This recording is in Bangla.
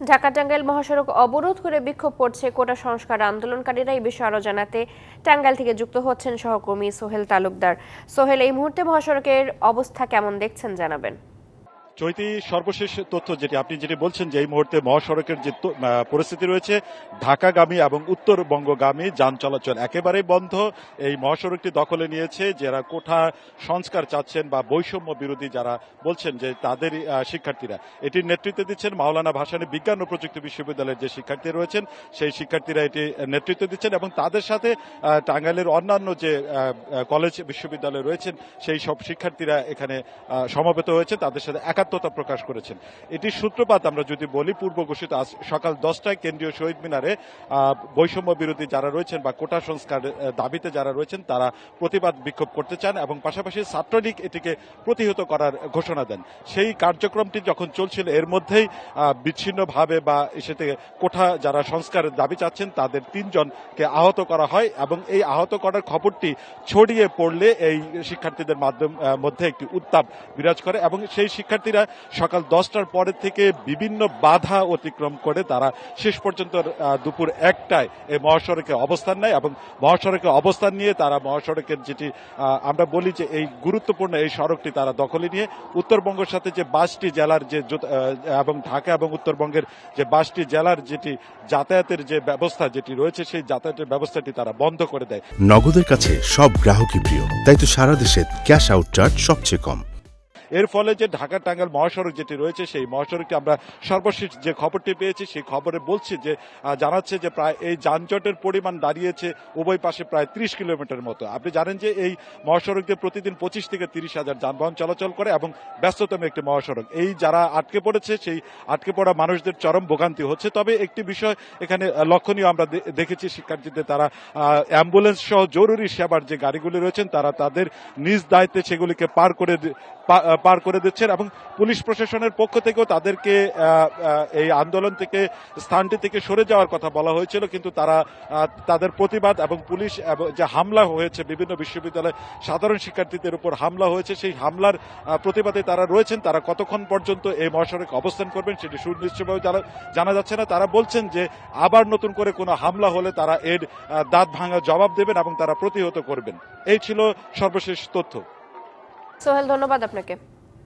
ঢাকা টাঙ্গাইল মহাসড়ক অবরোধ করে বিক্ষোভ করছে কোটা সংস্কার আন্দোলনকারীরা। এই বিষয়ে আরও জানাতে টাঙ্গাইল থেকে যুক্ত হচ্ছেন সহকর্মী সোহেল তালুকদার। সোহেল, এই মুহূর্তে মহাসড়কের অবস্থা কেমন দেখছেন, জানাবেন। চৈতি, সর্বশেষ তথ্য যেটি আপনি যেটি বলছেন যে এই মুহূর্তে মহাসড়কের যে পরিস্থিতি রয়েছে, ঢাকাগামী এবং উত্তরবঙ্গগামী যান চলাচল একেবারেই বন্ধ। এই মহাসড়কটি দখলে নিয়েছে যারা কোঠা সংস্কার চাচ্ছেন বা বৈষম্য বিরোধী যারা বলছেন যে তাদের শিক্ষার্থীরা। এটির নেতৃত্ব দিচ্ছেন মাওলানা ভাসানী, বিজ্ঞান ও প্রযুক্তি বিশ্ববিদ্যালয়ের যে শিক্ষার্থী রয়েছেন, সেই শিক্ষার্থীরা এটি নেতৃত্ব দিচ্ছেন এবং তাদের সাথে টাঙ্গাইলের অন্যান্য যে কলেজ, বিশ্ববিদ্যালয় রয়েছেন, সেই সব শিক্ষার্থীরা এখানে সমবেত হয়েছে। তাদের সাথে একাত্মতা প্রকাশ করেছেন। এটির সূত্রপাত আমরা যদি বলি, পূর্ব ঘোষিত সকাল দশটায় কেন্দ্রীয় শহীদ মিনারে বৈষম্য বিরোধী যারা রয়েছেন বা কোটা সংস্কার দাবিতে যারা রয়েছেন, তারা প্রতিবাদ বিক্ষোভ করতে চান এবং পাশাপাশি ছাত্রলীগ এটিকে প্রতিহত করার ঘোষণা দেন। সেই কার্যক্রমটি যখন চলছিল, এর মধ্যেই বিচ্ছিন্নভাবে বা সেতে কোঠা যারা সংস্কার দাবি চাচ্ছেন, তাদের তিনজনকে আহত করা হয় এবং এই আহত করার খবরটি ছড়িয়ে পড়লে এই শিক্ষার্থীদের মাধ্যম মধ্যে একটি উত্তাপ বিরাজ করে এবং সেই শিক্ষার্থীরা সকাল দশটার পরে থেকে বিভিন্ন বাধা অতিক্রম করে তারা শেষ পর্যন্ত দুপুর একটায় এই মহাসড়কে অবস্থান নেয় এবং মহাসড়কে অবস্থান নিয়ে তারা মহাসড়কের যেটি আমরা বলি যে এই গুরুত্বপূর্ণ এই সড়কটি তারা দখলে নিয়ে উত্তরবঙ্গের সাথে যে বাসটি জেলার যে এবং ঢাকা এবং উত্তরবঙ্গের যে বাসটি জেলার যেটি যাতায়াতের যে ব্যবস্থা যেটি রয়েছে সেই যাতায়াতের ব্যবস্থাটি তারা বন্ধ করে দেয়। নগদের কাছে সব গ্রাহকই প্রিয়, তাই তো সারা দেশে ক্যাশ আউট চার্জ সবচেয়ে কম। এর ফলে যে ঢাকা টাঙ্গাইল মহাসড়ক যেটি রয়েছে, সেই মহাসড়কটি আমরা সর্বশেষ যে খবরটি পেয়েছি, সেই খবরে বলছি যে জানাচ্ছে যে প্রায় এই যানজটের পরিমাণ দাঁড়িয়েছে উভয় পাশে প্রায় ত্রিশ কিলোমিটার মতো। আপনি জানেন যে এই মহাসড়ক দিয়ে প্রতিদিন পঁচিশ থেকে তিরিশ হাজার যানবাহন চলাচল করে এবং ব্যস্ততম একটি মহাসড়ক। এই যারা আটকে পড়েছে, সেই আটকে পড়া মানুষদের চরম ভোগান্তি হচ্ছে। তবে একটি বিষয় এখানে লক্ষণীয় আমরা দেখেছি শিক্ষার্থীদের, তারা অ্যাম্বুলেন্স সহ জরুরি সেবার যে গাড়িগুলি রয়েছেন, তারা তাদের নিজ দায়িত্বে সেগুলিকে পার করে পার করে দিচ্ছেন এবং পুলিশ প্রশাসনের পক্ষ থেকেও তাদেরকে এই আন্দোলন থেকে, স্থানটি থেকে সরে যাওয়ার কথা বলা হয়েছিল, কিন্তু তারা তাদের প্রতিবাদ এবং পুলিশ যে হামলা হয়েছে, বিভিন্ন বিশ্ববিদ্যালয়ে সাধারণ শিক্ষার্থীদের উপর হামলা হয়েছে, সেই হামলার প্রতিবাদে তারা রয়েছেন, তারা কতক্ষণ পর্যন্ত এই মহাসড়কে অবস্থান করবেন সেটি সুনিশ্চিতভাবে জানা যাচ্ছে না। তারা বলছেন যে আবার নতুন করে কোনো হামলা হলে তারা এর দাঁত ভাঙা জবাব দেবেন এবং তারা প্রতিহত করবেন। এই ছিল সর্বশেষ তথ্য। সোহেল ধন্যবাদ আপনাকে।